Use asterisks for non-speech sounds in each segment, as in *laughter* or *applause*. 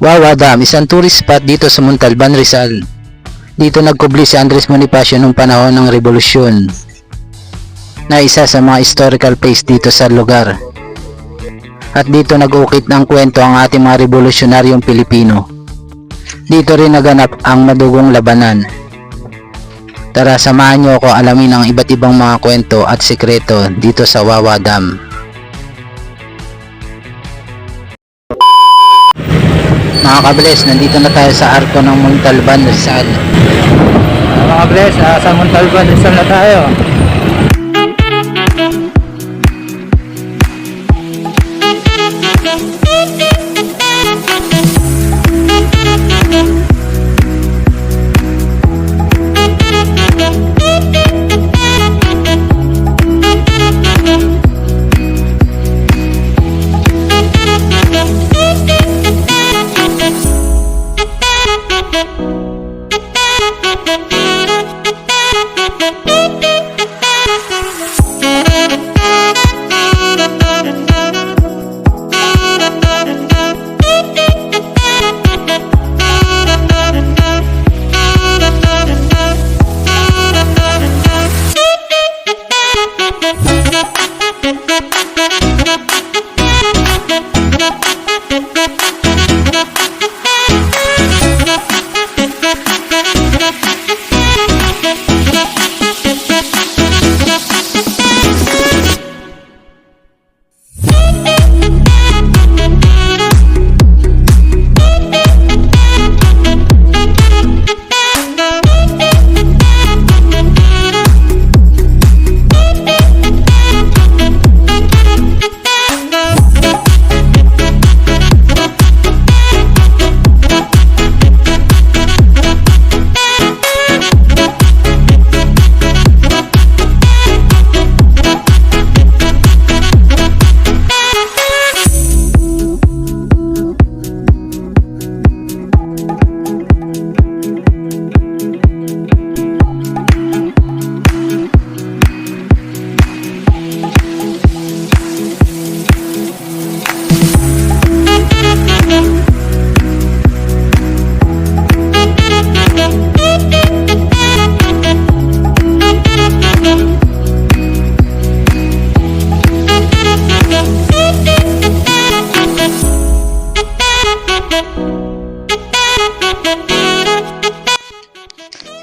Wawa Dam, isang tourist spot dito sa Montalban, Rizal. Dito nagkubli si Andres Bonifacio noong panahon ng revolusyon na isa sa mga historical place dito sa lugar. At dito nag-ukit ng kwento ang ating mga revolusyonaryong Pilipino. Dito rin naganap ang madugong labanan. Tara samahan niyo ako alamin ang iba't ibang mga kwento at sekreto dito sa Wawa Dam. Mga kables, nandito na tayo sa arko ng Montalban, Rizal. Mga kables, ah, sa Montalban, Rizal na tayo.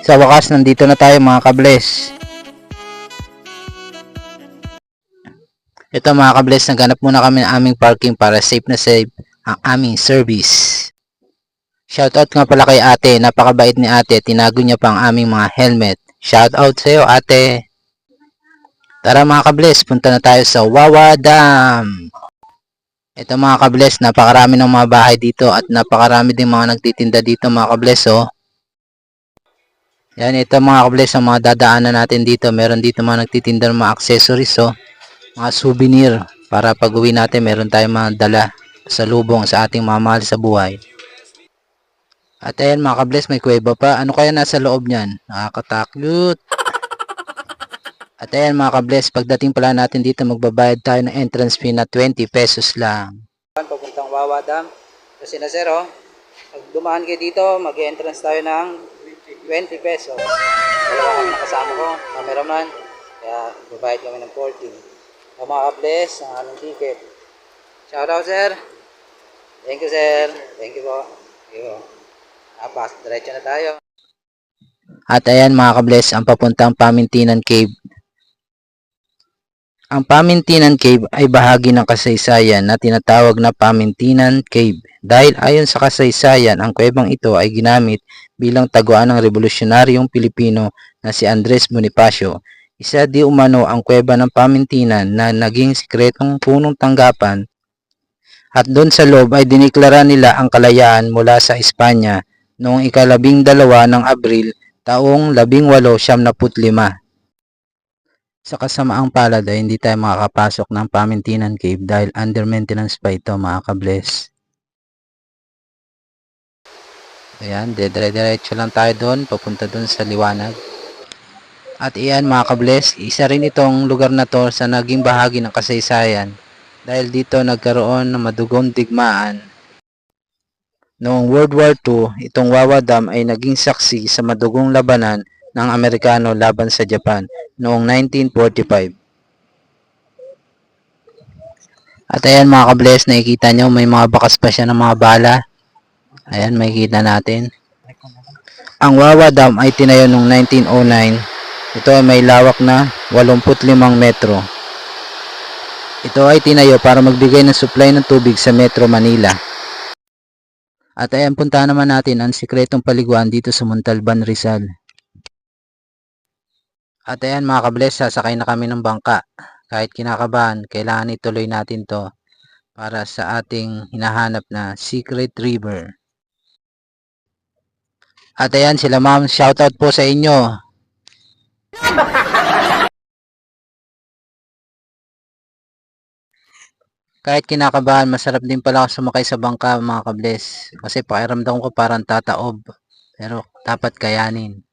Sa wakas, nandito na tayo mga kables. Ito mga kables, naghanap muna kami ng aming parking para safe na safe ang aming service. Shoutout nga pala kay ate, napakabait ni ate, tinago niya pa ang aming mga helmet. Shoutout sa iyo ate. Tara mga kables, punta na tayo sa Wawa Dam. Ito mga kables, napakarami ng mga bahay dito at napakarami din mga nagtitinda dito mga kables oh. Yan, ito mga kables ang mga dadaanan natin dito. Meron dito mga nagtitinda mga accessories, oh. Mga souvenir. Para pag uwi natin, meron tayong mga dala sa lubong sa ating mga mahal sa buhay. At ayan mga kables, may kuweba pa. Ano kaya nasa loob niyan? Nakakatakot. At ayan mga kables, pagdating pala natin dito, magbabayad tayo ng entrance fee na 20 pesos lang. Papuntang Wawa Dam. Kasi na sir, oh. Pag dumaan kayo dito, mag-entrance tayo ng 20 pesos. Dalawa kami nakasama ko, cameraman. Kaya babayad kami ng 14. So, mga kables, ang aming ticket. Shout out, sir. Thank you, sir. Thank you po. Thank you. Apas, diretso na tayo. At ayan mga kables, ang papuntang Pamintinan Cave. Ang Pamintinan Cave ay bahagi ng kasaysayan na tinatawag na Pamintinan Cave dahil ayon sa kasaysayan ang kuwebang ito ay ginamit bilang taguan ng revolusyonaryong Pilipino na si Andres Bonifacio. Isa di umano ang kuweba ng Pamintinan na naging sikretong punong tanggapan at doon sa loob ay diniklara nila ang kalayaan mula sa Espanya noong ikalabing dalawa ng Abril taong labing walo siyam na putlima. Sa kasamaang palad ay hindi tayo makakapasok ng Pamintinan Cave dahil under maintenance pa ito mga kables. Ayan, dire-diretso lang tayo doon, papunta doon sa liwanag. At iyan mga kables, isa rin itong lugar na to sa naging bahagi ng kasaysayan dahil dito nagkaroon ng madugong digmaan Noong World War II, itong Wawa Dam ay naging saksi sa madugong labanan ng Amerikano laban sa Japan noong 1945. At ayan mga kabless, nakikita nyo may mga bakas pa siya ng mga bala. Ayan, makikita natin. Ang Wawa Dam ay tinayo noong 1909. Ito ay may lawak na 85 metro. Ito ay tinayo para magbigay ng supply ng tubig sa Metro Manila. At ayan, puntahan naman natin ang sikretong paliguan dito sa Montalban, Rizal. At ayan mga kabless, sasakay na kami ng bangka. Kahit kinakabahan, kailangan ituloy natin to para sa ating hinahanap na Secret River. At ayan sila ma'am, shoutout po sa inyo. Kahit kinakabahan, masarap din pala ako sumakay sa bangka mga kabless. Kasi pakiramdam ko parang tataob. Pero dapat kayanin.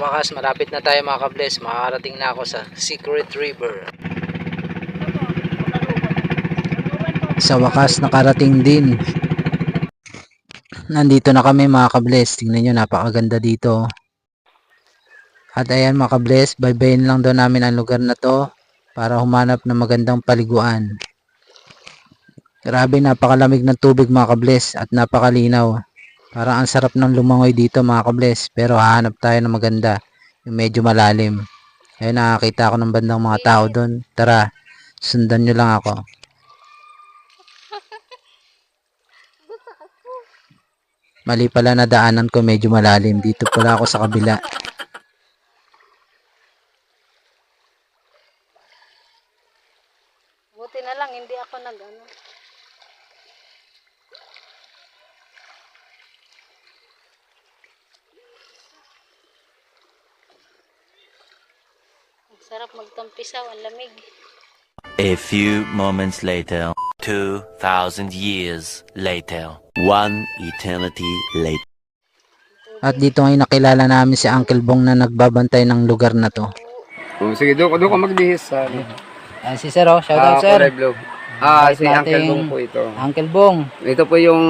Wakas, malapit na tayo mga kabless. Makakarating na ako sa Secret River. Sa wakas, nakarating din. Nandito na kami mga kabless. Tingnan nyo, napakaganda dito. At ayan mga kabless, baybayin lang daw namin ang lugar na to para humanap ng magandang paliguan. Grabe, napakalamig ng tubig mga kabless at napakalinaw. Parang ang sarap ng lumangoy dito mga kabless. Pero hahanap tayo ng maganda. Yung medyo malalim. Ayun nakakita ako ng bandang mga tao doon. Tara, sundan nyo lang ako. Mali pala na daanan ko medyo malalim. Dito pala ako sa kabila. Buti na lang, hindi ako nag ano. Ang magtampisaw, ang lamig. A few moments later, 2,000 years later, one eternity later. At dito ngayon nakilala namin si Uncle Bong na nagbabantay ng lugar na to. Oh, sige, doon, doon ka magbihis sa ano. Si Sir oh, shout Ah, out Sir. Kulay Blue. Ah, si Uncle Bong po ito. Uncle Bong. Ito po yung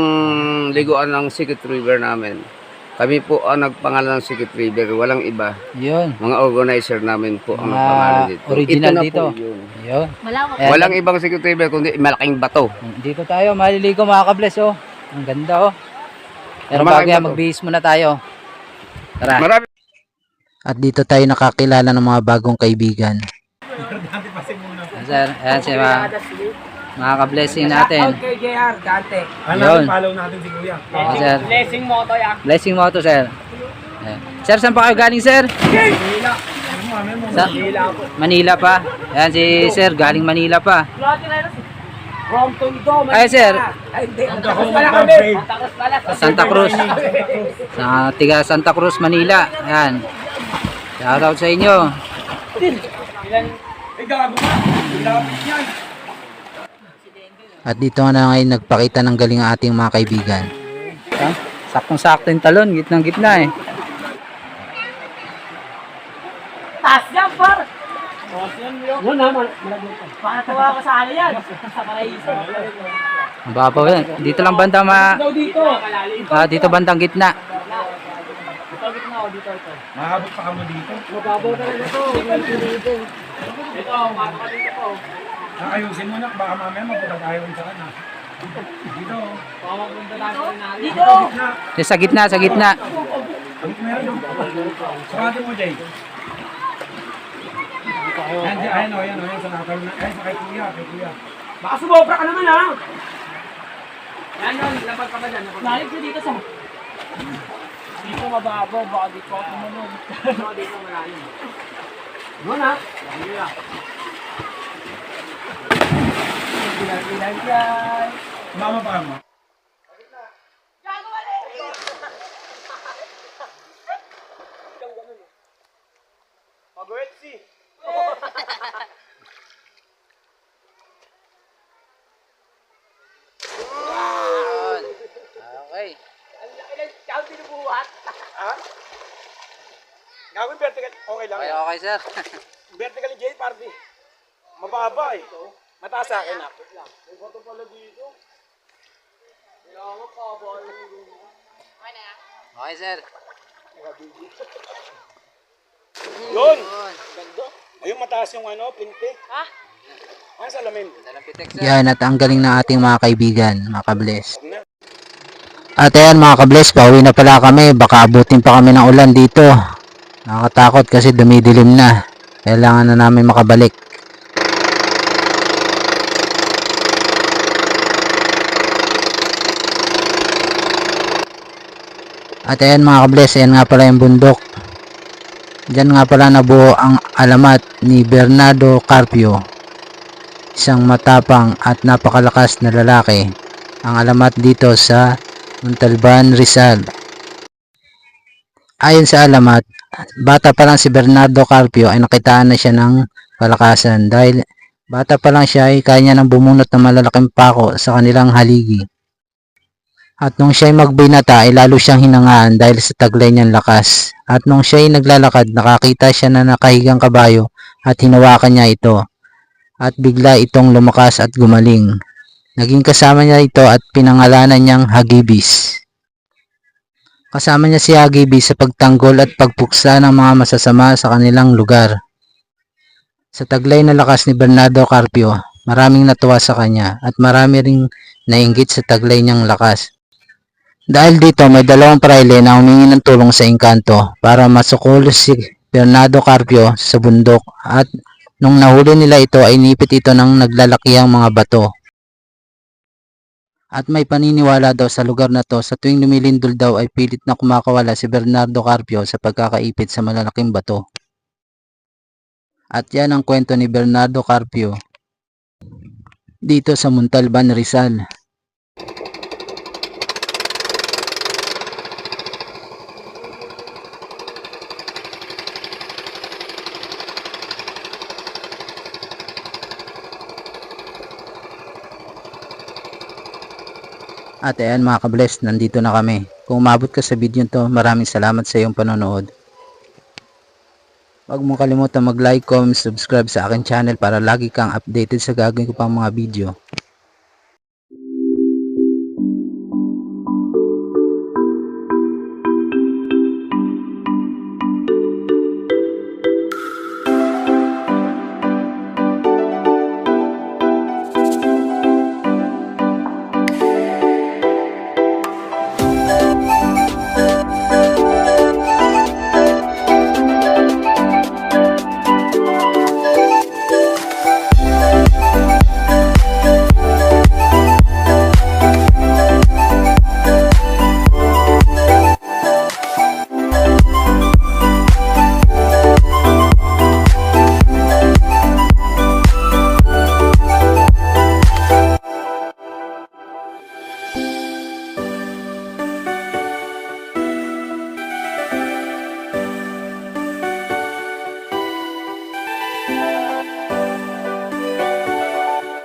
liguan ng Secret River namin. Kami po ang nagpangalan ng Secret River, walang iba. Yun. Mga organizer namin po ang Mga nagpangalan dito. original ito na dito. Po yun. Yun. Malawak. Ayan. Walang ibang Secret River kundi malaking bato. Dito tayo, maliligo mga kabless oh. Ang ganda oh. Pero bago yan, magbihis muna tayo. Tara. Marami At dito tayo nakakilala ng mga bagong kaibigan. Ayan, sir, ayan si mga, mga ka-blessing natin. kay JR, Dante. Yun. follow natin si Kuya. Oh, sir. Blessing mo to ya. Blessing mo to, sir. Ayan. Sir, saan pa kayo galing, sir? Manila. Ano mo, ano mo, Sa Manila po. Manila pa. Ayan si sir, galing Manila pa. From Tondo, Manila. Ay, sir. Ay, hindi. Santa Cruz pala kami. Santa Cruz pala. Santa Cruz. Sa tiga Santa Cruz, Manila. Ayan. Shout out sa inyo. Ay, gago na. Lapit yan. At dito na ngayon nagpakita ng galing ang ating mga kaibigan. Saktong-sakto yung talon, gitnang gitna eh. Taas yan, par. Ano naman? Pakatawa ka sa ano yan. Sa paraíso. Ang babaw yan. Dito lang banda ma... Dito. ah, dito bandang gitna. Mahabot pa kamo dito. Mababaw na rin ito. Ito, mato ka dito po. Nakayusin mo na, baka mamaya mapunta tayo rin sa kanya. Dito. Dito! Dito sa gitna, sa gitna. Ang meron. Sarado mo, Jay. Ayan, ayan, o, ayan, o, ayan, sa nakal na. Ayan, sa kay kuya, kay kuya. Baka sumobra ka naman, ha? Yan yun, lapag ka ba dyan? Lalim ka dito sa... Dito mababaw, baka dito ako. *laughs* Baka dito malalim. Doon, ha? Kuya. Ilan, ilan yan. Mama pa mo. Mag-wetsi. Okay. Ikaw binubuhat. Ha? Gagawin vertical. Okay lang. Okay, okay sir. Vertical gate party. Mababa eh. Mataas sa akin ah. May bato pala dito. Kailangan pa ba Okay sir. Yun! Ganda. Ayun mataas yung ano, pinti. Ha? Ano salamin? Yan at ang galing ng ating mga kaibigan, mga na. At ayan mga kabless, pauwi na pala kami. Baka abutin pa kami ng ulan dito. Nakakatakot kasi dumidilim na. Kailangan na namin makabalik. At ayan mga kabless, ayan nga pala yung bundok. Diyan nga pala nabuo ang alamat ni Bernardo Carpio. Isang matapang at napakalakas na lalaki. Ang alamat dito sa Montalban, Rizal. Ayon sa alamat, bata pa lang si Bernardo Carpio ay nakitaan na siya ng palakasan dahil bata pa lang siya ay kaya niya nang bumunot ng malalaking pako sa kanilang haligi. At nung siya ay magbinata ay lalo siyang hinangaan dahil sa taglay niyang lakas. At nung siya ay naglalakad nakakita siya na nakahigang kabayo at hinawakan niya ito. At bigla itong lumakas at gumaling. Naging kasama niya ito at pinangalanan niyang Hagibis. Kasama niya si Hagibis sa pagtanggol at pagpuksa ng mga masasama sa kanilang lugar. Sa taglay na lakas ni Bernardo Carpio, maraming natuwa sa kanya at marami ring nainggit sa taglay niyang lakas. Dahil dito may dalawang praile na humingi ng tulong sa engkanto para masukol si Bernardo Carpio sa bundok at nung nahuli nila ito ay nipit ito ng naglalakihang mga bato. At may paniniwala daw sa lugar na to sa tuwing lumilindol daw ay pilit na kumakawala si Bernardo Carpio sa pagkakaipit sa malalaking bato. At yan ang kwento ni Bernardo Carpio dito sa Montalban, Rizal. At ayan mga kabless, nandito na kami. Kung umabot ka sa video to, maraming salamat sa iyong panonood. Huwag mong kalimutan mag-like, comment, subscribe sa akin channel para lagi kang updated sa gagawin ko pang mga video.